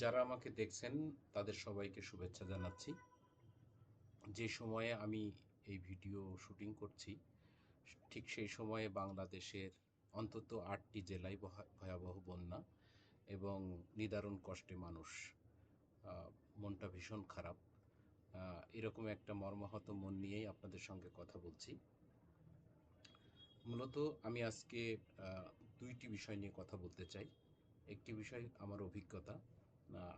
যারা আমাকে দেখছেন, তাদের সবাইকে শুভেচ্ছা জানাচ্ছি। যে সময়ে আমি এই ভিডিও শুটিং করছি, ঠিক সেই সময়ে বাংলাদেশের অন্তত আটটি জেলায় বহা- ভয়াবহ বন্যা এবং নিদারুণ কষ্টে মানুষ মনটা ভীষণ খারাপ। এরকম একটা মর্মাহত মন নিয়েই আপনাদের সঙ্গে কথা বলছি। মূলত আমি আজকে দুইটি বিষয় নিয়ে কথা বলতে চাই। একটি বিষয় আমার অভিজ্ঞতা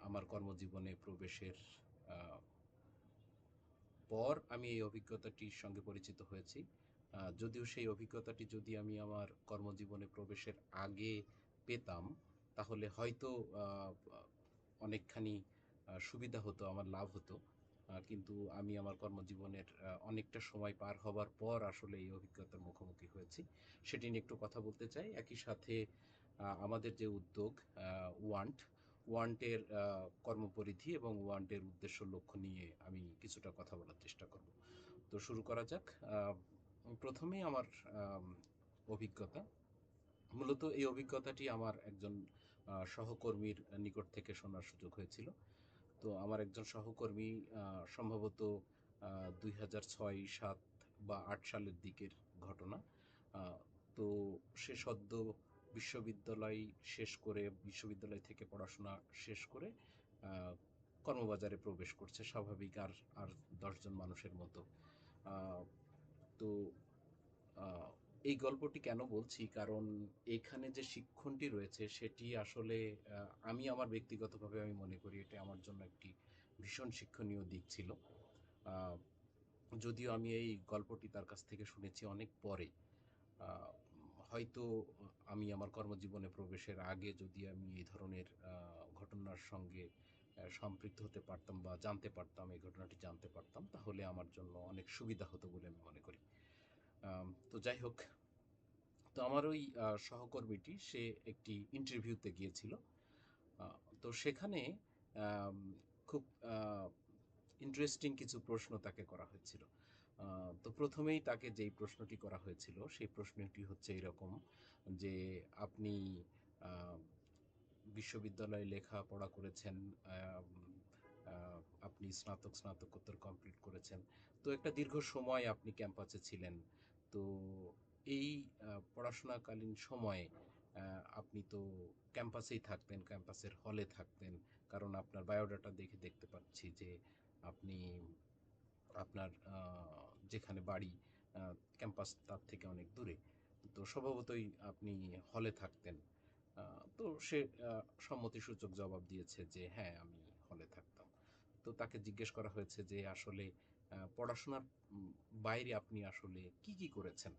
আমার কর্মজীবনে প্রবেশের পর আমি এই অভিজ্ঞতাটির সঙ্গে পরিচিত হয়েছি। যদিও সেই অভিজ্ঞতাটি যদি আমি আমার কর্মজীবনে প্রবেশের আগে পেতাম, তাহলে হয়তো অনেকখানি সুবিধা হতো, আমার লাভ হতো। কিন্তু আমি আমার কর্মজীবনের অনেকটা সময় পার হবার পর আসলে এই অভিজ্ঞতার মুখোমুখি হয়েছি। সেটি নিয়ে একটু কথা বলতে চাই। একই সাথে আমাদের যে উদ্যোগ ওয়ান্ট ওয়ান্টের কর্মপরিধি এবং ওয়ান্টের উদ্দেশ্য লক্ষ্য নিয়ে আমি কিছুটা কথা বলার চেষ্টা করব। তো শুরু করা যাক। আহ, প্রথমেই আমার অভিজ্ঞতা। মূলত এই অভিজ্ঞতাটি আমার একজন সহকর্মীর নিকট থেকে শোনার সুযোগ হয়েছিল। তো আমার একজন সহকর্মী সম্ভবত দুই হাজার ছয় সাত বা আট সালের দিকের ঘটনা। তো সে সদ্য বিশ্ববিদ্যালয় শেষ করে, বিশ্ববিদ্যালয় থেকে পড়াশোনা শেষ করে কর্মবাজারে প্রবেশ করছে স্বাভাবিক আর আর দশজন মানুষের মতো। তো এই গল্পটি কেন বলছি? কারণ এখানে যে শিক্ষণটি রয়েছে সেটি আসলে আমি আমার ব্যক্তিগতভাবে আমি মনে করি এটা আমার জন্য একটি ভীষণ শিক্ষণীয় দিক ছিল। যদিও আমি এই গল্পটি তার কাছ থেকে শুনেছি অনেক পরে। হয়তো আমি আমার কর্মজীবনে প্রবেশের আগে যদি আমি এই ধরনের ঘটনার সঙ্গে সম্পৃক্ত হতে পারতাম বা জানতে পারতাম, এই ঘটনাটি জানতে পারতাম, তাহলে আমার জন্য অনেক সুবিধা হতো বলে আমি মনে করি। তো যাই হোক, তো আমার ওই সহকর্মীটি, সে একটি ইন্টারভিউতে গিয়েছিল। তো সেখানে খুব ইন্টারেস্টিং কিছু প্রশ্ন তাকে করা হয়েছিল। তো প্রথমেই তাকে যেই প্রশ্নটি করা হয়েছিল, সেই প্রশ্নটি হচ্ছে এরকম যে আপনি বিশ্ববিদ্যালয়ে লেখাপড়া করেছেন আপনি স্নাতক, স্নাতকোত্তর কমপ্লিট করেছেন। তো একটা দীর্ঘ সময় আপনি ক্যাম্পাসে ছিলেন। তো এই পড়াশোনাকালীন সময়ে আপনি তো ক্যাম্পাসেই থাকতেন, ক্যাম্পাসের হলে থাকতেন। কারণ আপনার বায়োডাটা দেখে দেখতে পাচ্ছি যে আপনি আপনার যেখানে বাড়ি ক্যাম্পাস তার থেকে অনেক দূরে। তো স্বভাবতই আপনি হলে থাকতেন। তো সে সম্মতিসূচক জবাব দিয়েছে যে হ্যাঁ আমি হলে থাকতাম। তো তাকে জিজ্ঞেস করা হয়েছে যে, আসলে পড়াশোনার বাইরে আপনি আসলে কি কি করেছেন?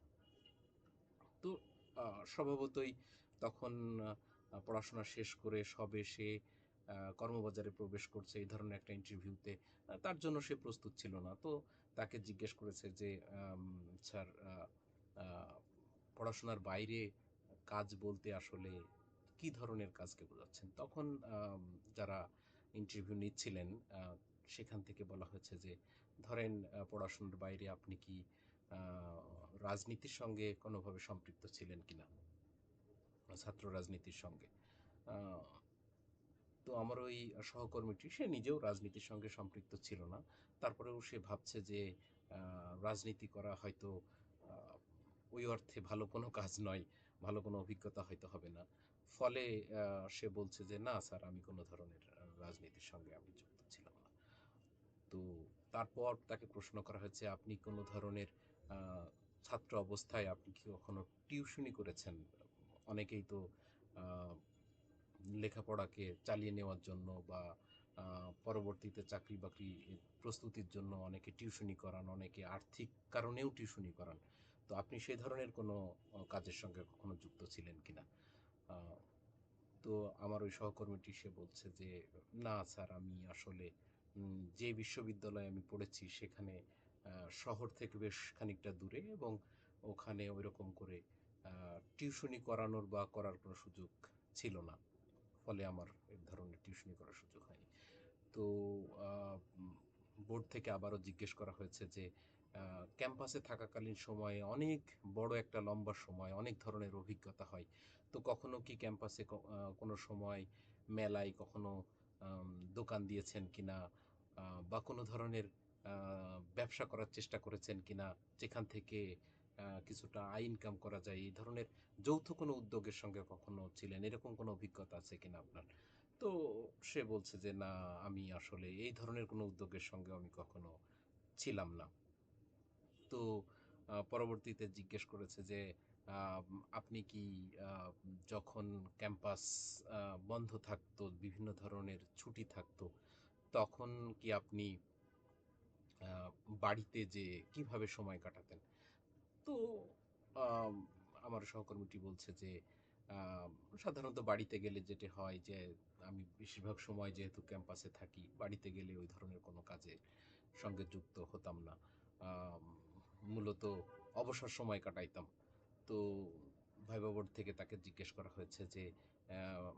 তো স্বভাবতই তখন পড়াশোনা শেষ করে সবে সে কর্মবাজারে প্রবেশ করছে, এই ধরনের একটা ইন্টারভিউতে তার জন্য সে প্রস্তুত ছিল না। তো তাকে জিজ্ঞেস করেছে যে স্যার পড়াশোনার বাইরে কাজ বলতে আসলে কি ধরনের কাজকে বোঝাচ্ছেন? তখন যারা ইন্টারভিউ নিচ্ছিলেন সেখান থেকে বলা হয়েছে যে, ধরেন পড়াশোনার বাইরে আপনি কি রাজনীতির সঙ্গে কোনোভাবে সম্পৃক্ত ছিলেন কিনা? ছাত্র রাজনীতির সঙ্গে। তো আমার ওই সহকর্মীটি, সে নিজেও রাজনীতির সঙ্গে সম্পৃক্ত ছিল না। তারপরেও সে ভাবছে যে রাজনীতি করা হয়তো ওই অর্থে ভালো কোনো কাজ নয়, ভালো কোনো অভিজ্ঞতা হয়তো হবে না। ফলে সে বলছে যে, না স্যার, আমি কোনো ধরনের রাজনীতির সঙ্গে আমি যুক্ত ছিলাম না। তো তারপর তাকে প্রশ্ন করা হয়েছে, আপনি কোনো ধরনের ছাত্র অবস্থায় আপনি কি কখনো টিউশনি করেছেন? অনেকেই তো লেখাপড়াকে চালিয়ে নেওয়ার জন্য বা পরবর্তীতে চাকরি বাকরি প্রস্তুতির জন্য অনেকে টিউশনি করান, অনেকে আর্থিক কারণেও টিউশনি করান। তো আপনি সেই ধরনের কোনো কাজের সঙ্গে কখনো যুক্ত ছিলেন কিনা? তো আমার ওই সহকর্মীটি সে বলছে যে, না স্যার, আমি আসলে যে বিশ্ববিদ্যালয়ে আমি পড়েছি সেখানে শহর থেকে বেশ খানিকটা দূরে এবং ওখানে ওইরকম করে টিউশনি করানোর বা করার কোনো সুযোগ ছিল না। ফলে আমার এক ধরনের টিউশনি করার সুযোগ হয়নি। তো বোর্ড থেকে আবারও জিজ্ঞেস করা হয়েছে যে ক্যাম্পাসে থাকাকালীন সময়ে অনেক বড় একটা লম্বা সময়, অনেক ধরনের অভিজ্ঞতা হয়। তো কখনো কি ক্যাম্পাসে কোনো সময় মেলায় কখনো দোকান দিয়েছেন কিনা বা কোনো ধরনের ব্যবসা করার চেষ্টা করেছেন কিনা, যেখান থেকে কিছুটা আয় ইনকাম করা যায়। এই ধরনের যৌথ কোনো উদ্যোগের সঙ্গে কখনো ছিলেন? এরকম কোনো অভিজ্ঞতা আছে কিনা আপনার? তো সে বলছে যে, না, আমি আসলে এই ধরনের কোনো উদ্যোগের সঙ্গে আমি কখনো ছিলাম না। তো পরবর্তীতে জিজ্ঞেস করেছে যে আপনি কি যখন ক্যাম্পাস বন্ধ থাকতো, বিভিন্ন ধরনের ছুটি থাকতো, তখন কি আপনি বাড়িতে যে, কীভাবে সময় কাটাতেন? তো আম, আমার সহকর্মীটি বলছে যে সাধারণত বাড়িতে গেলে যেটা হয় যে আমি বেশিরভাগ সময় যেহেতু ক্যাম্পাসে থাকি বাড়িতে গেলে ওই ধরনের কোনো কাজের সঙ্গে যুক্ত হতাম না। মূলত অবসর সময় কাটাইতাম। তো ভাইবা বোর্ড থেকে তাকে জিজ্ঞেস করা হয়েছে যে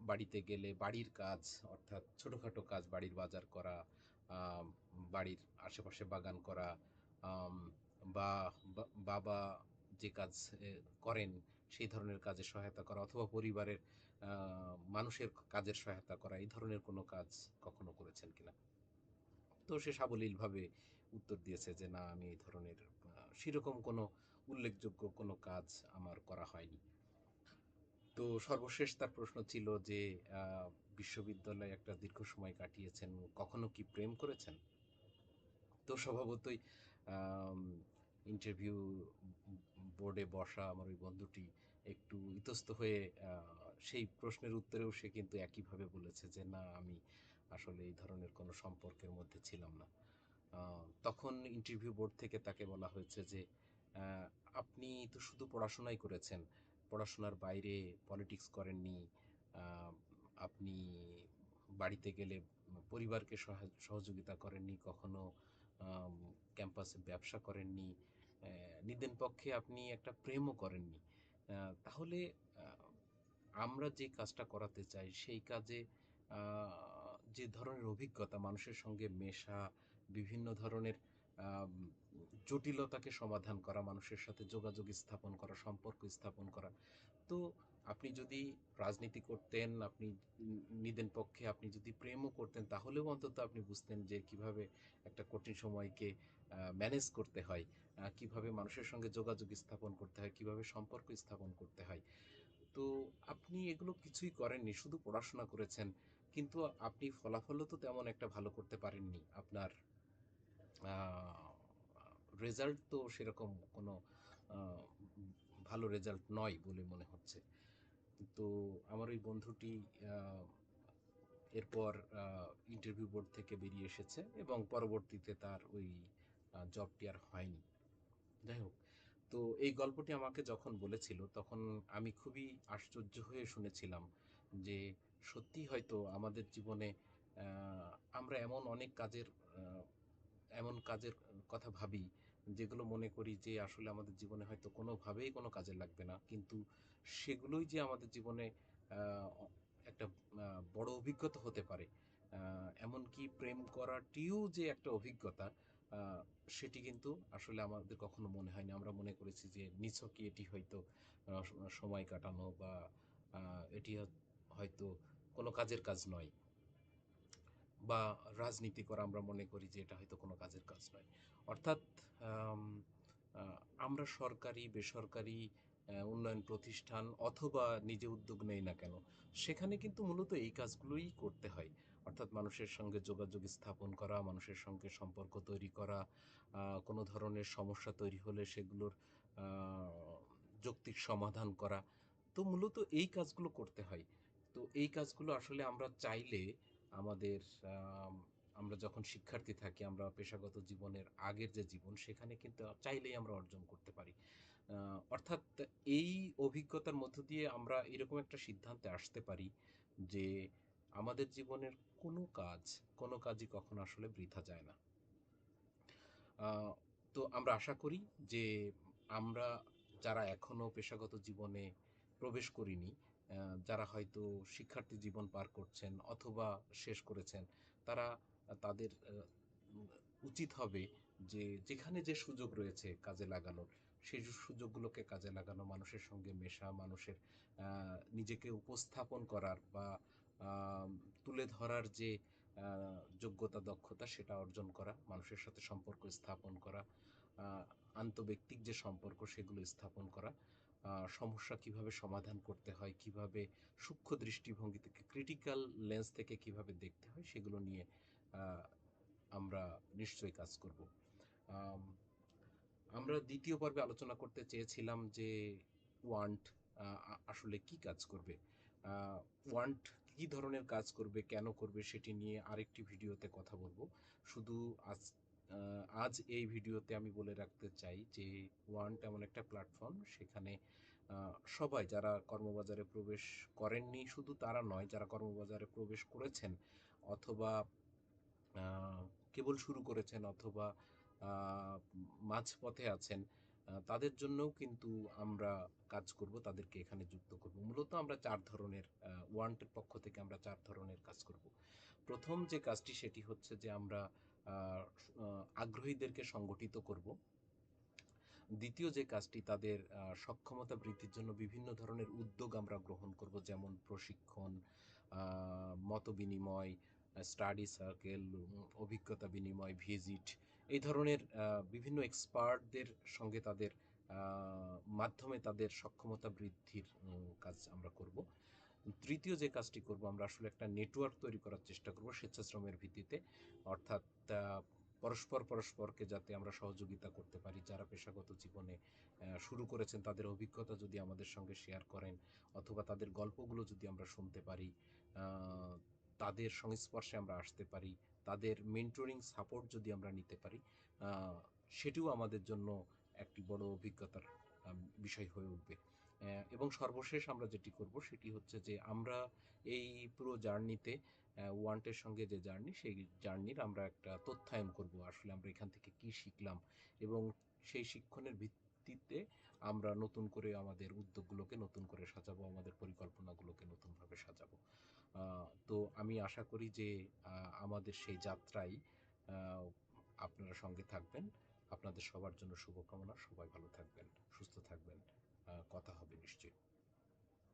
বাড়িতে গেলে বাড়ির কাজ অর্থাৎ ছোটোখাটো কাজ বাড়ির বাজার করা বাড়ির আশেপাশে বাগান করা বা বাবা যে কাজ করেন, সেই ধরনের কাজে সহায়তা করা অথবা পরিবারের মানুষের কাজের সহায়তা করা, এই ধরনের কোনো কাজ কখনো করেছেন কিনা? তো সে সাবলীলভাবে উত্তর দিয়েছে যে, না, আমি এই ধরনের সেরকম কোনো উল্লেখযোগ্য কোনো কাজ আমার করা হয়নি। তো সর্বশেষ তার প্রশ্ন ছিল যে বিশ্ববিদ্যালয়ে একটা দীর্ঘ সময় কাটিয়েছেন, কখনো কি প্রেম করেছেন? তো স্বভাবতই ইন্টারভিউ বোর্ডে বসা আমার ওই বন্ধুটি একটু ইতস্ত হয়ে সেই প্রশ্নের উত্তরেও সে কিন্তু একইভাবে বলেছে যে, না, আমি আসলে এই ধরনের কোনো সম্পর্কের মধ্যে ছিলাম না। তখন ইন্টারভিউ বোর্ড থেকে তাকে বলা হয়েছে যে আপনি তো শুধু পড়াশোনাই করেছেন, পড়াশোনার বাইরে পলিটিক্স করেননি আপনি বাড়িতে গেলে পরিবারকে সহায়- সহযোগিতা করেননি, কখনো ক্যাম্পাসে ব্যবসা করেননি নিদেন পক্ষে আপনি একটা প্রেমও করেননি। তাহলে আমরা যে কাজটা করাতে চাই, সেই কাজে যে ধরনের অভিজ্ঞতা, মানুষের সঙ্গে মেশা, বিভিন্ন ধরনের জটিলতাকে সমাধান করা, মানুষের সাথে যোগাযোগ স্থাপন করা, সম্পর্ক স্থাপন করা, তো আপনি যদি রাজনীতি করতেন, আপনি নিদেন পক্ষে আপনি যদি প্রেমও করতেন, তাহলেও অন্তত আপনি বুঝতেন যে কীভাবে একটা কঠিন সময়কে ম্যানেজ করতে হয়। কীভাবে মানুষের সঙ্গে যোগাযোগ স্থাপন করতে হয়, কীভাবে সম্পর্ক স্থাপন করতে হয়। তো আপনি এগুলো কিছুই করেননি, শুধু পড়াশোনা করেছেন, কিন্তু আপনি ফলাফলও তো তেমন একটা ভালো করতে পারেননি। আপনার রেজাল্ট তো সেরকম কোনো ভালো রেজাল্ট নয় বলে মনে হচ্ছে। তো আমার ওই বন্ধুটি এরপর ইন্টারভিউ বোর্ড থেকে বেরিয়ে এসেছে এবং পরবর্তীতে তার ওই জবটি আর হয়নি। যাই হোক, তো এই গল্পটি আমাকে যখন বলেছিল, তখন আমি খুবই আশ্চর্য হয়ে শুনেছিলাম যে সত্যি হয়তো আমাদের জীবনে আমরা এমন অনেক কাজের এমন কাজের কথা ভাবি, যেগুলো মনে করি যে আসলে আমাদের জীবনে হয়তো কোনোভাবেই কোনো কাজে লাগবে না। কিন্তু সেগুলোই যে আমাদের জীবনে একটা বড় অভিজ্ঞতা হতে পারে এমনকি প্রেম করাটিও যে একটা অভিজ্ঞতা সেটি কিন্তু আসলে আমাদের কখনো মনে হয়নি। আমরা মনে করেছি যে নিছকই এটি হয়তো সময় কাটানো বা এটি হয়তো- কোনো কাজের কাজ নয় বা রাজনীতি করা আমরা মনে করি যে এটা হয়তো কোনো কাজের কাজ নয়। অর্থাৎ আমরা সরকারি, বেসরকারি উন্নয়ন প্রতিষ্ঠান অথবা নিজে উদ্যোগ নেই না কেন, সেখানে কিন্তু মূলত এই কাজগুলোই করতে হয়। অর্থাৎ মানুষের সঙ্গে যোগাযোগ স্থাপন করা, মানুষের সঙ্গে সম্পর্ক তৈরি করা কোনো ধরনের সমস্যা তৈরি হলে সেগুলোর যৌক্তিক সমাধান করা। তো মূলত এই কাজগুলো করতে হয়। তো এই কাজগুলো আসলে আমরা চাইলে আমাদের আমরা যখন শিক্ষার্থী থাকি, আমরা পেশাগত জীবনের আগের যে জীবন, সেখানে কিন্তু চাইলেই আমরা অর্জন করতে পারি। অর্থাৎ এই অভিজ্ঞতার মধ্য দিয়ে আমরা এরকম একটা সিদ্ধান্তে আসতে পারি যে আমাদের জীবনের কোনো কাজ, কোনো কাজই কখনো আসলে বৃথা যায় না। তো আমরা আশা করি যে আমরা যারা এখনও পেশাগত জীবনে প্রবেশ করিনি যারা হয়তো শিক্ষার্থী জীবন পার করছেন অথবা শেষ করেছেন, তারা তাদের উচিত হবে যে যেখানে যে সুযোগ রয়েছে কাজে লাগানোর, সেই সুযোগগুলোকে কাজে লাগানো, মানুষের সঙ্গে মেশা, মানুষের নিজেকে উপস্থাপন করার বা তুলে ধরার যে যোগ্যতা, দক্ষতা সেটা অর্জন করা, মানুষের সাথে সম্পর্ক স্থাপন করা আন্তব্যক্তিক যে সম্পর্ক সেগুলো স্থাপন করা সমস্যা কীভাবে সমাধান করতে হয়, কীভাবে সূক্ষ্ম দৃষ্টিভঙ্গি থেকে ক্রিটিক্যাল লেন্স থেকে কীভাবে দেখতে হয়, সেগুলো নিয়ে আমরা নিশ্চয়ই কাজ করব। আমরা দ্বিতীয় পর্বে আলোচনা করতে চেয়েছিলাম যে ওয়ান্ট আসলে কি কাজ করবে? ওয়ান্ট কি ধরনের কাজ করবে, কেন করবে সেটি নিয়ে আরেকটি ভিডিওতে কথা বলব। শুধু আজ আজ এই ভিডিওতে আমি বলে রাখতে চাই যে ওয়ান এমন একটা প্ল্যাটফর্ম সেখানে সবাই যারা কর্মবাজারে প্রবেশ করেননি, শুধু তারা নয়, যারা কর্মবাজারে প্রবেশ করেছেন অথবা কেবল শুরু করেছেন অথবা মাঝপথে আছেন তাদের জন্যও কিন্তু আমরা কাজ করব, তাদেরকে এখানে যুক্ত করব। মূলত আমরা চার ধরনের ওয়ান্টের পক্ষ থেকে আমরা চার ধরনের কাজ করব। প্রথম যে কাজটি সেটি হচ্ছে যে আমরা আগ্রহীদেরকে সংগঠিত করব। দ্বিতীয় যে কাজটি, তাদের সক্ষমতা বৃদ্ধির জন্য বিভিন্ন ধরনের উদ্যোগ আমরা গ্রহণ করব, যেমন প্রশিক্ষণ মত বিনিময় স্টাডি সার্কেল অভিজ্ঞতা বিনিময়, ভিজিট এই ধরনের বিভিন্ন এক্সপার্টদের সঙ্গে তাদের মাধ্যমে তাদের সক্ষমতা বৃদ্ধির কাজ আমরা করব। তৃতীয় যে কাজটি করব, আমরা আসলে একটা নেটওয়ার্ক তৈরি করার চেষ্টা করব স্বেচ্ছাশ্রমের ভিত্তিতে। অর্থাৎ পরস্পর পরস্পরকে যাতে আমরা সহযোগিতা করতে পারি। যারা পেশাগত জীবনে শুরু করেছেন, তাদের অভিজ্ঞতা যদি আমাদের সঙ্গে শেয়ার করেন অথবা তাদের গল্পগুলো যদি আমরা শুনতে পারি তাদের সংস্পর্শে আমরা আসতে পারি তাদের মেন্টরিং সাপোর্ট যদি আমরা নিতে পারি সেটিও আমাদের জন্য একটি বড় অভিজ্ঞতার বিষয় হয়ে উঠবে। এবং সর্বশেষ আমরা যেটি করব সেটি হচ্ছে যে আমরা এই পুরো জার্নিতে ওয়ান্টের সঙ্গে যে জার্নি, সেই জার্নির আমরা একটা তথ্যায়ন করব, আসলে আমরা এখান থেকে কি শিখলাম এবং সেই শিক্ষণের ভিত্তিতে আমরা নতুন করে আমাদের উদ্যোগগুলোকে নতুন করে সাজাবো, আমাদের পরিকল্পনাগুলোকে নতুনভাবে সাজাবো। তো আমি আশা করি যে আমাদের সেই যাত্রায় আপনারা সঙ্গে থাকবেন। আপনাদের সবার জন্য শুভকামনা। সবাই ভালো থাকবেন, সুস্থ থাকবেন। কথা হবে নিশ্চয়ই।